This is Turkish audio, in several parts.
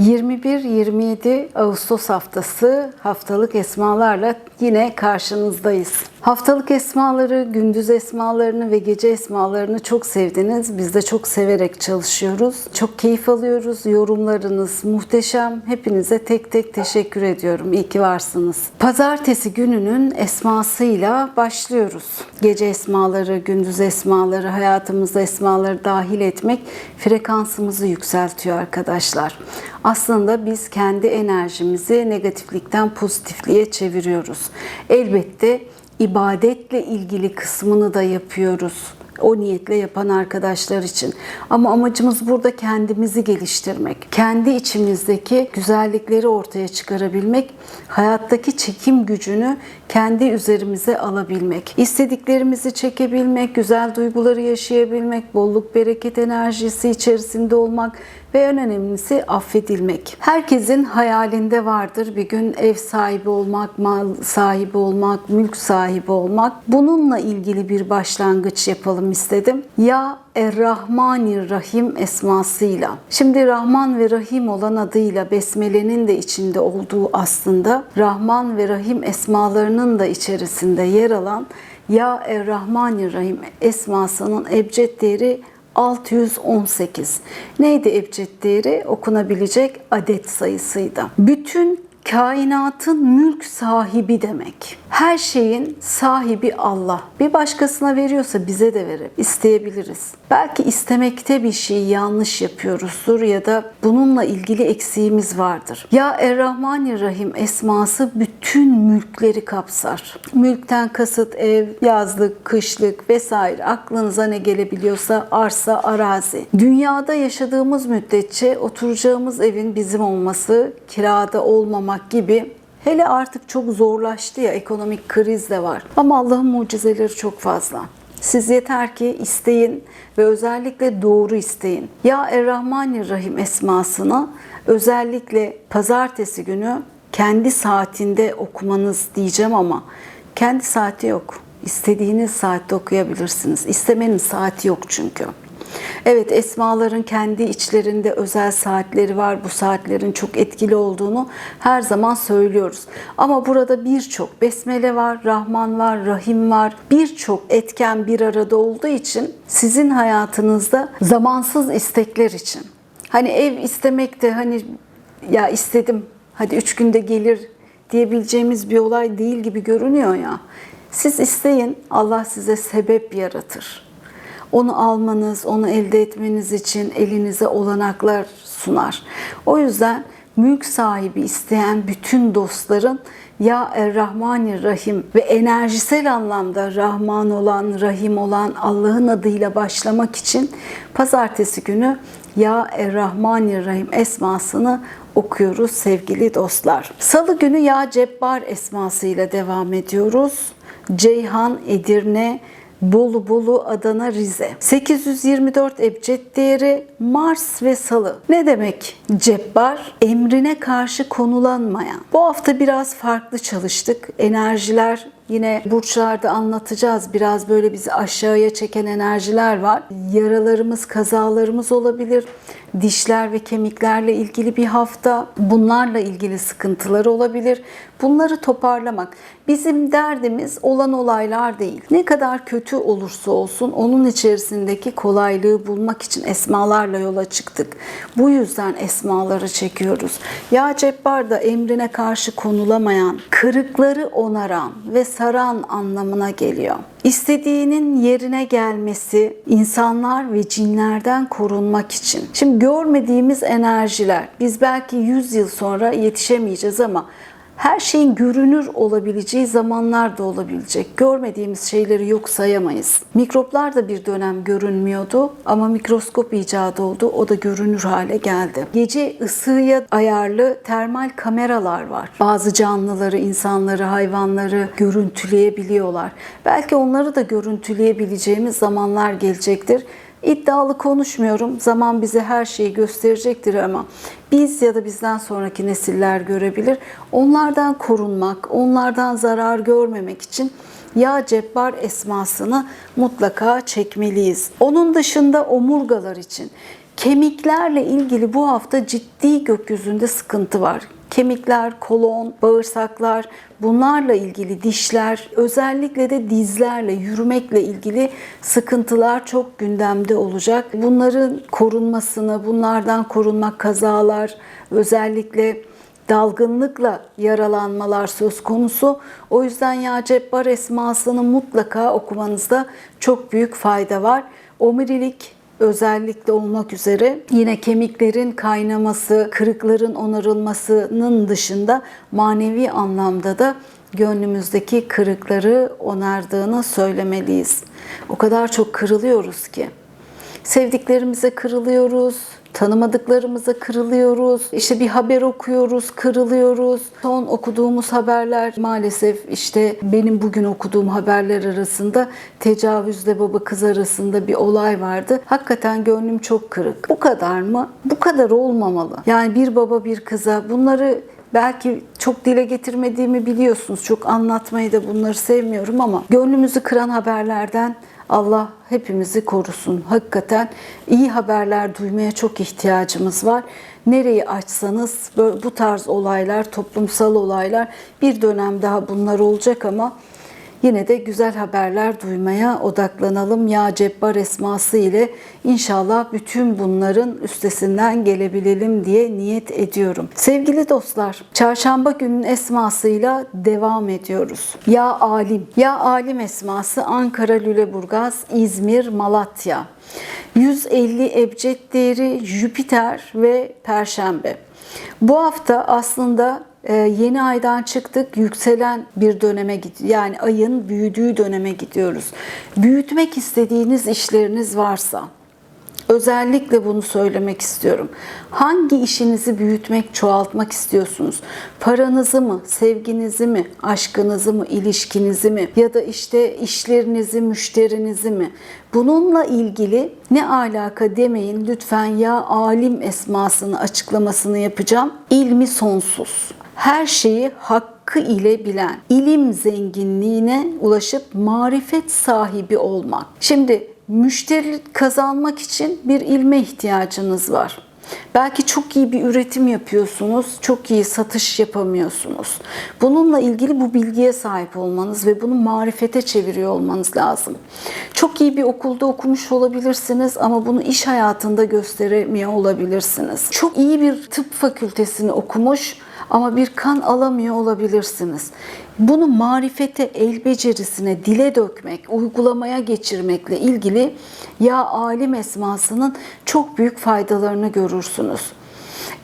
...21-27 Ağustos haftası haftalık esmalarla yine karşınızdayız. Haftalık esmaları, gündüz esmalarını ve gece esmalarını çok sevdiniz. Biz de çok severek çalışıyoruz. Çok keyif alıyoruz. Yorumlarınız muhteşem. Hepinize tek tek teşekkür ediyorum. İyi ki varsınız. Pazartesi gününün esmasıyla başlıyoruz. Gece esmaları, gündüz esmaları, hayatımızda esmaları dahil etmek frekansımızı yükseltiyor arkadaşlar. Aslında biz kendi enerjimizi negatiflikten pozitifliğe çeviriyoruz. Elbette ibadetle ilgili kısmını da yapıyoruz. O niyetle yapan arkadaşlar için. Ama amacımız burada kendimizi geliştirmek. Kendi içimizdeki güzellikleri ortaya çıkarabilmek, hayattaki çekim gücünü kendi üzerimize alabilmek. İstediklerimizi çekebilmek, güzel duyguları yaşayabilmek, bolluk bereket enerjisi içerisinde olmak ve en önemlisi affedilmek. Herkesin hayalinde vardır bir gün ev sahibi olmak, mal sahibi olmak, mülk sahibi olmak. Bununla ilgili bir başlangıç yapalım istedim. Ya Er-Rahmanir-Rahim esmasıyla. Şimdi Rahman ve Rahim olan adıyla Besmele'nin de içinde olduğu aslında Rahman ve Rahim esmalarının da içerisinde yer alan Ya Er-Rahmanir-Rahim esmasının ebced değeri 618. Neydi ebced değeri? Okunabilecek adet sayısıydı. Bütün kainatın mülk sahibi demek. Her şeyin sahibi Allah. Bir başkasına veriyorsa bize de verir. İsteyebiliriz. Belki istemekte bir şeyi yanlış yapıyoruzdur ya da bununla ilgili eksiğimiz vardır. Ya Errahmanirrahim esması bütün mülkleri kapsar. Mülkten kasıt ev, yazlık, kışlık vesaire aklınıza ne gelebiliyorsa arsa, arazi. Dünyada yaşadığımız müddetçe oturacağımız evin bizim olması, kirada olmamak gibi Hele artık çok zorlaştı ya ekonomik kriz de var. Ama Allah'ın mucizeleri çok fazla. Siz yeter ki isteyin ve özellikle doğru isteyin. Ya Errahmanirrahim esmasını özellikle pazartesi günü kendi saatinde okumanız diyeceğim ama kendi saati yok. İstediğiniz saatte okuyabilirsiniz. İstemenin saati yok çünkü. Evet esmaların kendi içlerinde özel saatleri var. Bu saatlerin çok etkili olduğunu her zaman söylüyoruz. Ama burada birçok besmele var, Rahman var, Rahim var. Birçok etken bir arada olduğu için sizin hayatınızda zamansız istekler için. Hani ev istemek de hani ya istedim hadi üç günde gelir diyebileceğimiz bir olay değil gibi görünüyor ya. Siz isteyin Allah size sebep yaratır onu almanız, onu elde etmeniz için elinize olanaklar sunar. O yüzden mülk sahibi isteyen bütün dostların ya Rahim ve enerjisel anlamda Rahman olan, Rahim olan Allah'ın adıyla başlamak için pazartesi günü Ya Rahim esmasını okuyoruz sevgili dostlar. Salı günü Ya Cebbar esmasıyla devam ediyoruz. Ceyhan, Edirne, Bolu Bolu Adana Rize. 824 ebced değeri Mars ve Salı. Ne demek cebbar? Emrine karşı konulanmayan. Bu hafta biraz farklı çalıştık. Enerjiler Yine burçlarda anlatacağız. Biraz böyle bizi aşağıya çeken enerjiler var. Yaralarımız, kazalarımız olabilir. Dişler ve kemiklerle ilgili bir hafta. Bunlarla ilgili sıkıntılar olabilir. Bunları toparlamak. Bizim derdimiz olan olaylar değil. Ne kadar kötü olursa olsun onun içerisindeki kolaylığı bulmak için esmalarla yola çıktık. Bu yüzden esmaları çekiyoruz. Ya Cebbar da emrine karşı konulamayan, kırıkları onaran ve saran anlamına geliyor. İstediğinin yerine gelmesi insanlar ve cinlerden korunmak için. Şimdi görmediğimiz enerjiler biz belki 100 yıl sonra yetişemeyeceğiz ama her şeyin görünür olabileceği zamanlar da olabilecek. Görmediğimiz şeyleri yok sayamayız. Mikroplar da bir dönem görünmüyordu ama mikroskop icadı oldu. O da görünür hale geldi. Gece ısıya ayarlı termal kameralar var. Bazı canlıları, insanları, hayvanları görüntüleyebiliyorlar. Belki onları da görüntüleyebileceğimiz zamanlar gelecektir. İddialı konuşmuyorum. Zaman bize her şeyi gösterecektir ama biz ya da bizden sonraki nesiller görebilir. Onlardan korunmak, onlardan zarar görmemek için Ya Cebbar esmasını mutlaka çekmeliyiz. Onun dışında omurgalar için kemiklerle ilgili bu hafta ciddi gökyüzünde sıkıntı var. Kemikler, kolon, bağırsaklar, bunlarla ilgili dişler, özellikle de dizlerle, yürümekle ilgili sıkıntılar çok gündemde olacak. Bunların korunmasını, bunlardan korunmak kazalar, özellikle dalgınlıkla yaralanmalar söz konusu. O yüzden Ya Cebbar esmasını mutlaka okumanızda çok büyük fayda var. Omurilik özellikle olmak üzere yine kemiklerin kaynaması, kırıkların onarılmasının dışında manevi anlamda da gönlümüzdeki kırıkları onardığını söylemeliyiz. O kadar çok kırılıyoruz ki. Sevdiklerimize kırılıyoruz, tanımadıklarımıza kırılıyoruz. İşte bir haber okuyoruz, kırılıyoruz. Son okuduğumuz haberler maalesef işte benim bugün okuduğum haberler arasında tecavüzle baba kız arasında bir olay vardı. Hakikaten gönlüm çok kırık. Bu kadar mı? Bu kadar olmamalı. Yani bir baba bir kıza bunları Belki çok dile getirmediğimi biliyorsunuz. Çok anlatmayı da bunları sevmiyorum ama gönlümüzü kıran haberlerden Allah hepimizi korusun. Hakikaten iyi haberler duymaya çok ihtiyacımız var. Nereyi açsanız bu tarz olaylar, toplumsal olaylar bir dönem daha bunlar olacak ama Yine de güzel haberler duymaya odaklanalım. Ya Cebbar esması ile inşallah bütün bunların üstesinden gelebilelim diye niyet ediyorum. Sevgili dostlar, çarşamba günün esmasıyla devam ediyoruz. Ya Alim. Ya Alim esması Ankara, Lüleburgaz, İzmir, Malatya. 150 ebced değeri Jüpiter ve Perşembe. Bu hafta aslında ee, yeni aydan çıktık yükselen bir döneme gidiyor. Yani ayın büyüdüğü döneme gidiyoruz. Büyütmek istediğiniz işleriniz varsa özellikle bunu söylemek istiyorum. Hangi işinizi büyütmek, çoğaltmak istiyorsunuz? Paranızı mı, sevginizi mi, aşkınızı mı, ilişkinizi mi ya da işte işlerinizi, müşterinizi mi? Bununla ilgili ne alaka demeyin lütfen ya alim esmasını açıklamasını yapacağım. İlmi sonsuz her şeyi hakkı ile bilen, ilim zenginliğine ulaşıp marifet sahibi olmak. Şimdi müşteri kazanmak için bir ilme ihtiyacınız var. Belki çok iyi bir üretim yapıyorsunuz, çok iyi satış yapamıyorsunuz. Bununla ilgili bu bilgiye sahip olmanız ve bunu marifete çeviriyor olmanız lazım. Çok iyi bir okulda okumuş olabilirsiniz ama bunu iş hayatında gösteremiyor olabilirsiniz. Çok iyi bir tıp fakültesini okumuş ama bir kan alamıyor olabilirsiniz. Bunu marifete, el becerisine, dile dökmek, uygulamaya geçirmekle ilgili ya alim esmasının çok büyük faydalarını görürsünüz.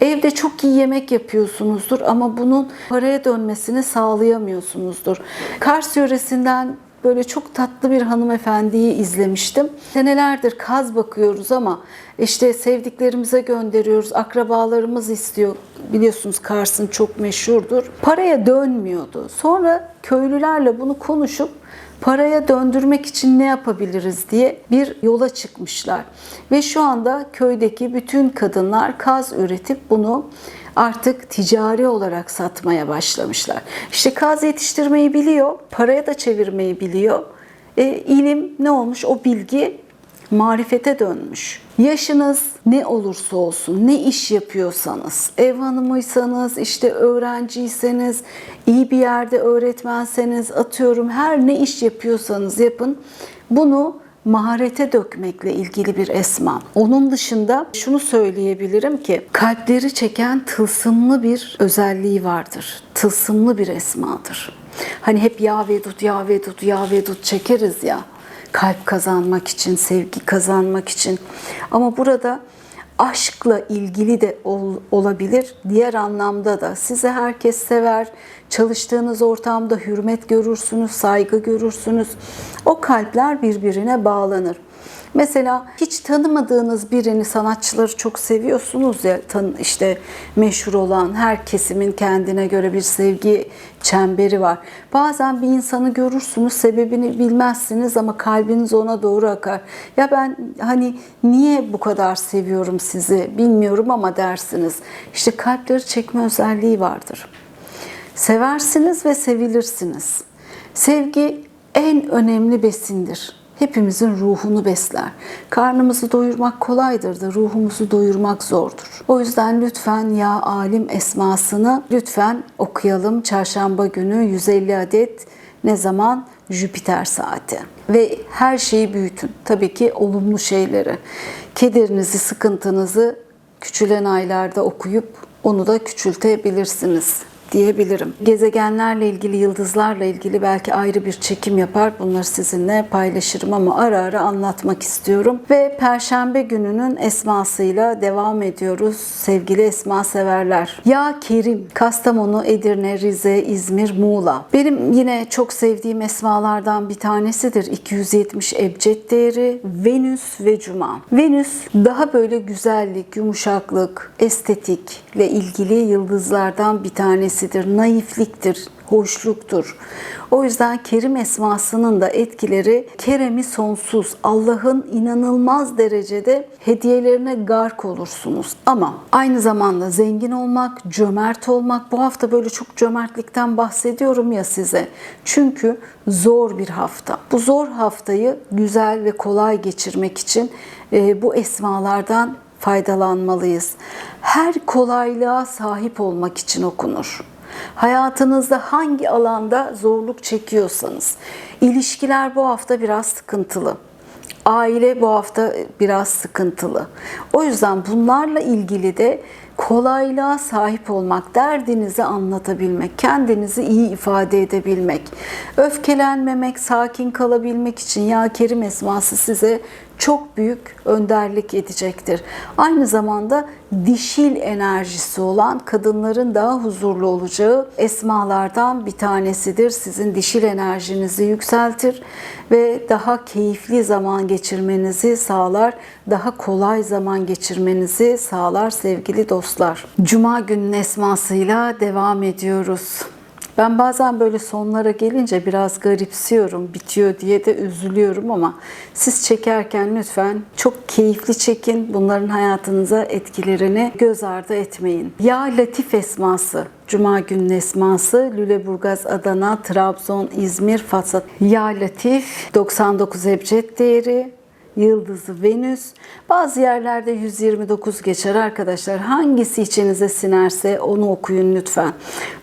Evde çok iyi yemek yapıyorsunuzdur ama bunun paraya dönmesini sağlayamıyorsunuzdur. Kars yöresinden böyle çok tatlı bir hanımefendiyi izlemiştim. Senelerdir kaz bakıyoruz ama işte sevdiklerimize gönderiyoruz, akrabalarımız istiyor. Biliyorsunuz Kars'ın çok meşhurdur. Paraya dönmüyordu. Sonra köylülerle bunu konuşup paraya döndürmek için ne yapabiliriz diye bir yola çıkmışlar. Ve şu anda köydeki bütün kadınlar kaz üretip bunu artık ticari olarak satmaya başlamışlar. İşte kaz yetiştirmeyi biliyor, paraya da çevirmeyi biliyor. E, ilim ne olmuş? O bilgi marifete dönmüş. Yaşınız ne olursa olsun, ne iş yapıyorsanız, ev hanımıysanız, işte öğrenciyseniz, iyi bir yerde öğretmenseniz, atıyorum her ne iş yapıyorsanız yapın. Bunu maharete dökmekle ilgili bir esma. Onun dışında şunu söyleyebilirim ki kalpleri çeken tılsımlı bir özelliği vardır. Tılsımlı bir esmadır. Hani hep ya vedut, ya vedut, ya vedut çekeriz ya kalp kazanmak için, sevgi kazanmak için. Ama burada aşkla ilgili de ol, olabilir. Diğer anlamda da sizi herkes sever. Çalıştığınız ortamda hürmet görürsünüz, saygı görürsünüz. O kalpler birbirine bağlanır. Mesela hiç tanımadığınız birini sanatçıları çok seviyorsunuz ya tan işte meşhur olan her kesimin kendine göre bir sevgi çemberi var. Bazen bir insanı görürsünüz sebebini bilmezsiniz ama kalbiniz ona doğru akar. Ya ben hani niye bu kadar seviyorum sizi bilmiyorum ama dersiniz. İşte kalpleri çekme özelliği vardır. Seversiniz ve sevilirsiniz. Sevgi en önemli besindir. Hepimizin ruhunu besler. Karnımızı doyurmak kolaydır da ruhumuzu doyurmak zordur. O yüzden lütfen ya alim esmasını lütfen okuyalım. Çarşamba günü 150 adet ne zaman? Jüpiter saati. Ve her şeyi büyütün. Tabii ki olumlu şeyleri. Kederinizi, sıkıntınızı küçülen aylarda okuyup onu da küçültebilirsiniz diyebilirim. Gezegenlerle ilgili, yıldızlarla ilgili belki ayrı bir çekim yapar. Bunları sizinle paylaşırım ama ara ara anlatmak istiyorum. Ve Perşembe gününün esmasıyla devam ediyoruz sevgili esma severler. Ya Kerim, Kastamonu, Edirne, Rize, İzmir, Muğla. Benim yine çok sevdiğim esmalardan bir tanesidir. 270 ebced değeri Venüs ve Cuma. Venüs daha böyle güzellik, yumuşaklık, estetikle ilgili yıldızlardan bir tanesidir. Naifliktir, hoşluktur. O yüzden Kerim esmasının da etkileri Kerem'i sonsuz, Allah'ın inanılmaz derecede hediyelerine gark olursunuz. Ama aynı zamanda zengin olmak, cömert olmak, bu hafta böyle çok cömertlikten bahsediyorum ya size. Çünkü zor bir hafta. Bu zor haftayı güzel ve kolay geçirmek için e, bu esmalardan faydalanmalıyız. Her kolaylığa sahip olmak için okunur. Hayatınızda hangi alanda zorluk çekiyorsanız, ilişkiler bu hafta biraz sıkıntılı. Aile bu hafta biraz sıkıntılı. O yüzden bunlarla ilgili de kolaylığa sahip olmak, derdinizi anlatabilmek, kendinizi iyi ifade edebilmek, öfkelenmemek, sakin kalabilmek için ya Kerim esması size çok büyük önderlik edecektir. Aynı zamanda dişil enerjisi olan kadınların daha huzurlu olacağı esmalardan bir tanesidir. Sizin dişil enerjinizi yükseltir ve daha keyifli zaman geçirmenizi sağlar, daha kolay zaman geçirmenizi sağlar sevgili dostlar. Cuma günün esmasıyla devam ediyoruz. Ben bazen böyle sonlara gelince biraz garipsiyorum, bitiyor diye de üzülüyorum ama siz çekerken lütfen çok keyifli çekin. Bunların hayatınıza etkilerini göz ardı etmeyin. Ya Latif esması, Cuma günün esması Lüleburgaz, Adana, Trabzon, İzmir, Fasat. Ya Latif 99 ebced değeri, yıldızı Venüs. Bazı yerlerde 129 geçer arkadaşlar. Hangisi içinize sinerse onu okuyun lütfen.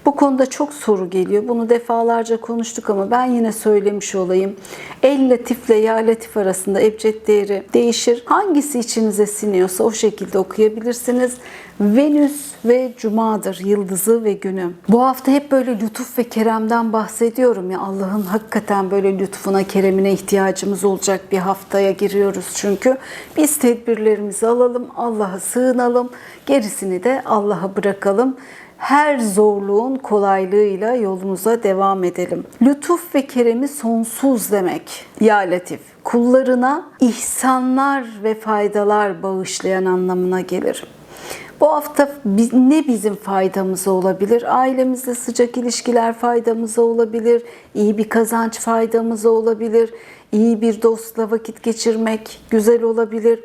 Bu konuda çok soru geliyor. Bunu defalarca konuştuk ama ben yine söylemiş olayım. El latif ile ya latif arasında ebced değeri değişir. Hangisi içinize siniyorsa o şekilde okuyabilirsiniz. Venüs ve Cuma'dır yıldızı ve günü. Bu hafta hep böyle lütuf ve keremden bahsediyorum ya Allah'ın hakikaten böyle lütfuna, keremine ihtiyacımız olacak bir haftaya giriyoruz çünkü. Biz tedbirlerimizi alalım, Allah'a sığınalım, gerisini de Allah'a bırakalım her zorluğun kolaylığıyla yolumuza devam edelim. Lütuf ve keremi sonsuz demek. Ya Latif. Kullarına ihsanlar ve faydalar bağışlayan anlamına gelir. Bu hafta ne bizim faydamıza olabilir? Ailemizde sıcak ilişkiler faydamıza olabilir. iyi bir kazanç faydamıza olabilir. iyi bir dostla vakit geçirmek güzel olabilir.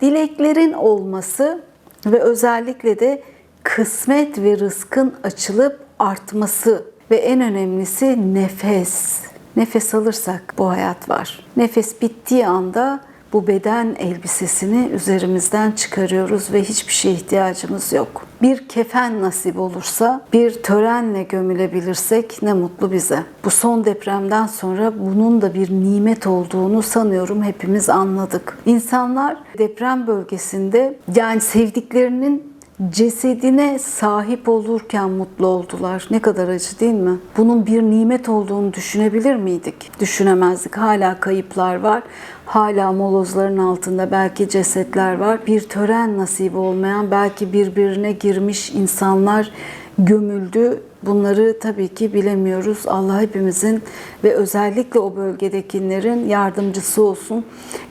Dileklerin olması ve özellikle de kısmet ve rızkın açılıp artması ve en önemlisi nefes. Nefes alırsak bu hayat var. Nefes bittiği anda bu beden elbisesini üzerimizden çıkarıyoruz ve hiçbir şeye ihtiyacımız yok. Bir kefen nasip olursa, bir törenle gömülebilirsek ne mutlu bize. Bu son depremden sonra bunun da bir nimet olduğunu sanıyorum hepimiz anladık. İnsanlar deprem bölgesinde yani sevdiklerinin cesedine sahip olurken mutlu oldular. Ne kadar acı değil mi? Bunun bir nimet olduğunu düşünebilir miydik? Düşünemezdik. Hala kayıplar var. Hala molozların altında belki cesetler var. Bir tören nasibi olmayan belki birbirine girmiş insanlar gömüldü Bunları tabii ki bilemiyoruz. Allah hepimizin ve özellikle o bölgedekilerin yardımcısı olsun.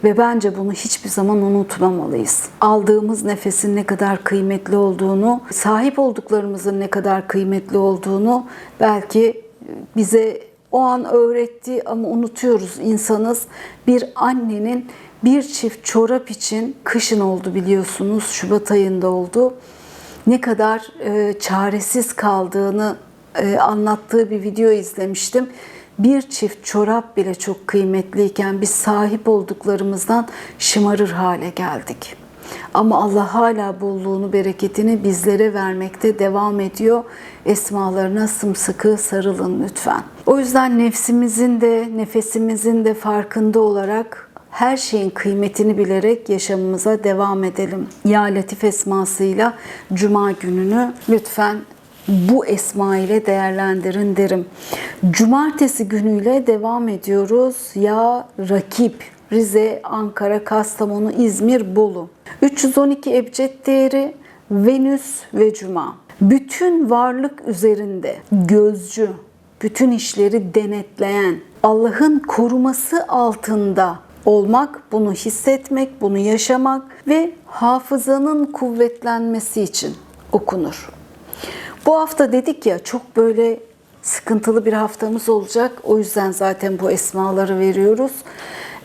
Ve bence bunu hiçbir zaman unutmamalıyız. Aldığımız nefesin ne kadar kıymetli olduğunu, sahip olduklarımızın ne kadar kıymetli olduğunu belki bize o an öğretti ama unutuyoruz insanız. Bir annenin bir çift çorap için kışın oldu biliyorsunuz. Şubat ayında oldu. Ne kadar e, çaresiz kaldığını e, anlattığı bir video izlemiştim. Bir çift çorap bile çok kıymetliyken biz sahip olduklarımızdan şımarır hale geldik. Ama Allah hala bolluğunu, bereketini bizlere vermekte devam ediyor. Esmalarına sımsıkı sarılın lütfen. O yüzden nefsimizin de, nefesimizin de farkında olarak her şeyin kıymetini bilerek yaşamımıza devam edelim. Ya Latif esmasıyla Cuma gününü lütfen bu esma ile değerlendirin derim. Cumartesi günüyle devam ediyoruz. Ya Rakip, Rize, Ankara, Kastamonu, İzmir, Bolu. 312 ebced değeri Venüs ve Cuma. Bütün varlık üzerinde gözcü, bütün işleri denetleyen, Allah'ın koruması altında olmak, bunu hissetmek, bunu yaşamak ve hafızanın kuvvetlenmesi için okunur. Bu hafta dedik ya çok böyle sıkıntılı bir haftamız olacak. O yüzden zaten bu esmaları veriyoruz.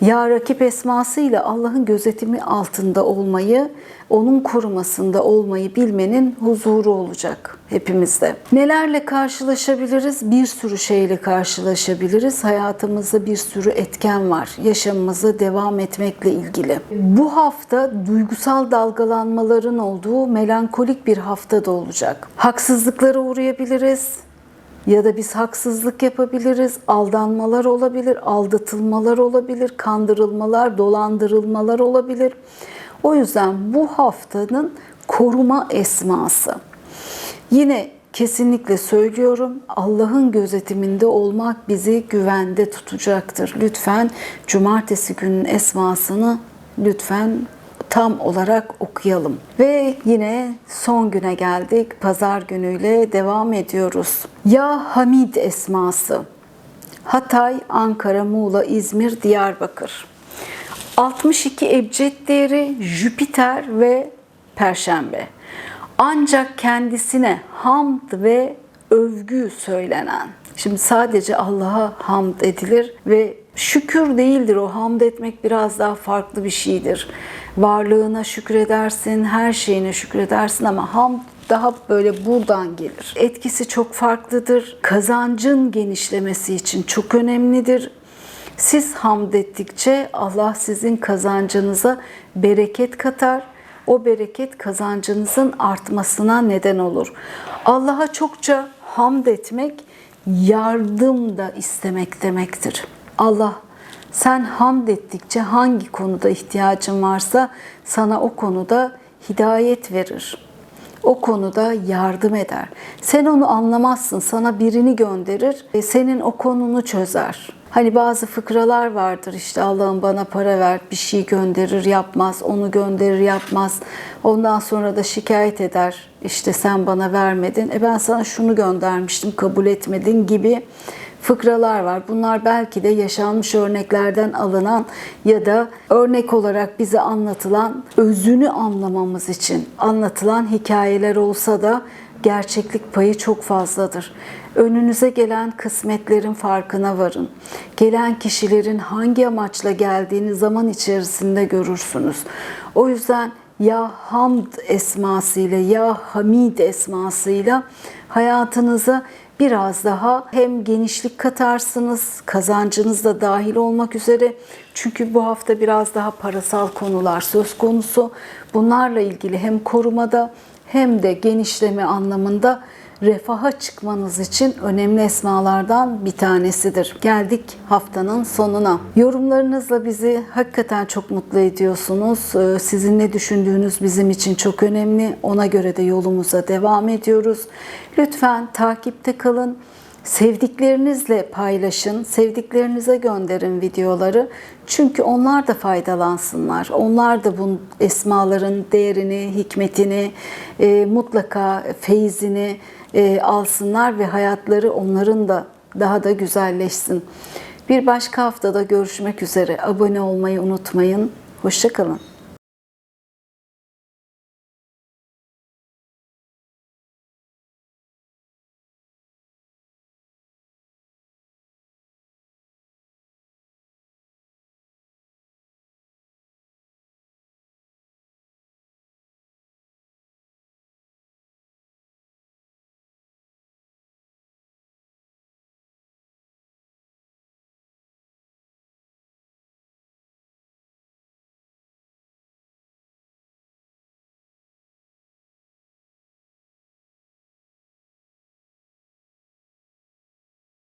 Ya rakip esmasıyla Allah'ın gözetimi altında olmayı, onun korumasında olmayı bilmenin huzuru olacak hepimizde. Nelerle karşılaşabiliriz? Bir sürü şeyle karşılaşabiliriz. Hayatımızda bir sürü etken var. Yaşamımıza devam etmekle ilgili. Bu hafta duygusal dalgalanmaların olduğu melankolik bir hafta da olacak. Haksızlıklara uğrayabiliriz ya da biz haksızlık yapabiliriz, aldanmalar olabilir, aldatılmalar olabilir, kandırılmalar, dolandırılmalar olabilir. O yüzden bu haftanın koruma esması. Yine kesinlikle söylüyorum Allah'ın gözetiminde olmak bizi güvende tutacaktır. Lütfen cumartesi günün esmasını lütfen tam olarak okuyalım. Ve yine son güne geldik. Pazar günüyle devam ediyoruz. Ya Hamid esması. Hatay, Ankara, Muğla, İzmir, Diyarbakır. 62 ebced değeri Jüpiter ve Perşembe. Ancak kendisine hamd ve övgü söylenen. Şimdi sadece Allah'a hamd edilir ve şükür değildir o hamd etmek biraz daha farklı bir şeydir. Varlığına şükredersin, her şeyine şükredersin ama hamd daha böyle buradan gelir. Etkisi çok farklıdır. Kazancın genişlemesi için çok önemlidir. Siz hamd ettikçe Allah sizin kazancınıza bereket katar. O bereket kazancınızın artmasına neden olur. Allah'a çokça hamd etmek yardım da istemek demektir. Allah sen hamd ettikçe hangi konuda ihtiyacın varsa sana o konuda hidayet verir. O konuda yardım eder. Sen onu anlamazsın, sana birini gönderir, ve senin o konunu çözer. Hani bazı fıkralar vardır işte Allah'ım bana para ver, bir şey gönderir yapmaz, onu gönderir yapmaz. Ondan sonra da şikayet eder. İşte sen bana vermedin, e ben sana şunu göndermiştim kabul etmedin gibi fıkralar var. Bunlar belki de yaşanmış örneklerden alınan ya da örnek olarak bize anlatılan, özünü anlamamız için anlatılan hikayeler olsa da gerçeklik payı çok fazladır. Önünüze gelen kısmetlerin farkına varın. Gelen kişilerin hangi amaçla geldiğini zaman içerisinde görürsünüz. O yüzden ya Hamd esmasıyla ya Hamid esmasıyla hayatınıza biraz daha hem genişlik katarsınız, kazancınız da dahil olmak üzere. Çünkü bu hafta biraz daha parasal konular söz konusu. Bunlarla ilgili hem korumada hem de genişleme anlamında refaha çıkmanız için önemli esmalardan bir tanesidir. Geldik haftanın sonuna. Yorumlarınızla bizi hakikaten çok mutlu ediyorsunuz. Ee, Sizin ne düşündüğünüz bizim için çok önemli. Ona göre de yolumuza devam ediyoruz. Lütfen takipte kalın. Sevdiklerinizle paylaşın, sevdiklerinize gönderin videoları. Çünkü onlar da faydalansınlar. Onlar da bu esmaların değerini, hikmetini, e, mutlaka feyzini e, alsınlar ve hayatları onların da daha da güzelleşsin. Bir başka haftada görüşmek üzere. Abone olmayı unutmayın. Hoşçakalın.